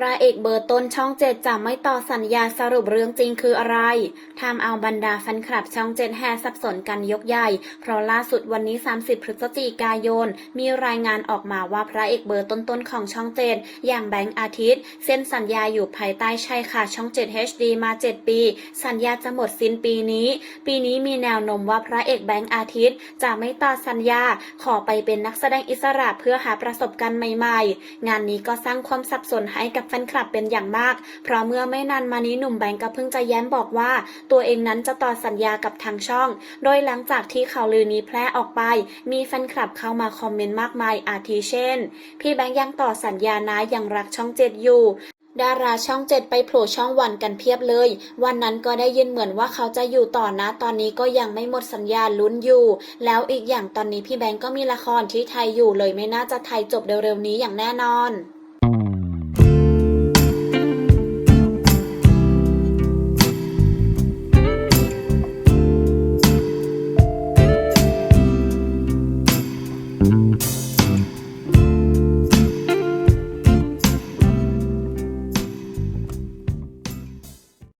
พระเอกเบอร์ต้นช่องเจ็ดจะไม่ต่อสัญญาสรุปเรื่องจริงคืออะไรทำเอาบรรดาแฟนคลับช่องเจ็ดแห่สับสนกันยกใหญ่ เพราะล่าสุดวันนี้ 30 พฤศจิกายน มีรายงานออกมาว่าพระเอกเบอร์ต้นๆของช่องเจ็ดอย่างแบงค์อาทิตย์ เซ็นสัญญาอยู่ภายใต้ชายคาช่องเจ็ด HD มา 7 ปี สัญญาจะหมดสิ้นปีนี้ ปีนี้มีแนวโน้มว่าพระเอกแบงค์อาทิตย์ จะไม่ต่อสัญญาขอไปเป็นนักแสดงอิสระเพื่อหาประสบการณ์ใหม่ ๆ งานนี้ก็สร้างความสับสนให้กับแฟนคลับเป็นอย่างมาก เพราะเมื่อไม่นานมานี้หนุ่มแบงก์ก็เพิ่งจะแย้มบอกว่า ตัวเองนั้นจะต่อสัญญากับทางช่อง โดยหลังจากที่ข่าวลือนี้แพร่ออกไป มีแฟนคลับเข้ามาคอมเมนต์มากมายอาทิเช่น พี่แบงก์ยังต่อสัญญานะยังรักช่องเจ็ดอยู่ดาราช่องเจ็ดไปโผล่ช่องวันกันเพียบเลย วันนั้นก็ได้ยินเหมือนว่าเขาจะอยู่ต่อนะ ตอนนี้ก็ยังไม่หมดสัญญาลุ้นอยู่ แล้วอีกอย่างตอนนี้พี่แบงก์ก็มีละครที่ไทยอยู่เลยไม่น่าจะไทยจบเร็วๆนี้อย่างแน่นอน